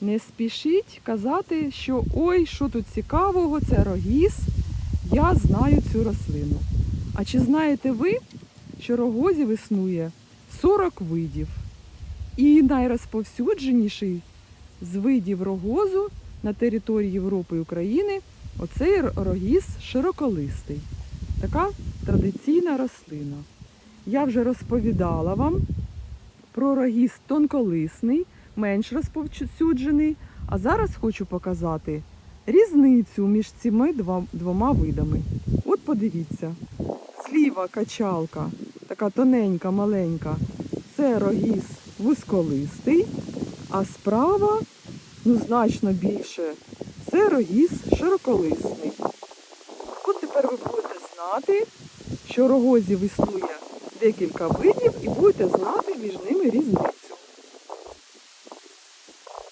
Не спішіть казати, що ой, що тут цікавого, це рогіз. Я знаю цю рослину. А чи знаєте ви, що рогозів існує 40 видів? І найрозповсюдженіший з видів рогозу на території Європи і України оцей рогіз широколистий. Така традиційна рослина. Я вже розповідала вам про рогіз тонколисний, менш розповсюджений. А зараз хочу показати різницю між цими двома видами. От подивіться, зліва качалка, така тоненька, маленька, це рогіз вузьколистий, а справа, ну значно більше, це рогіз широколисний. От тепер ви будете знати, що рогозів існує декілька видів і будете знати між ними різницю.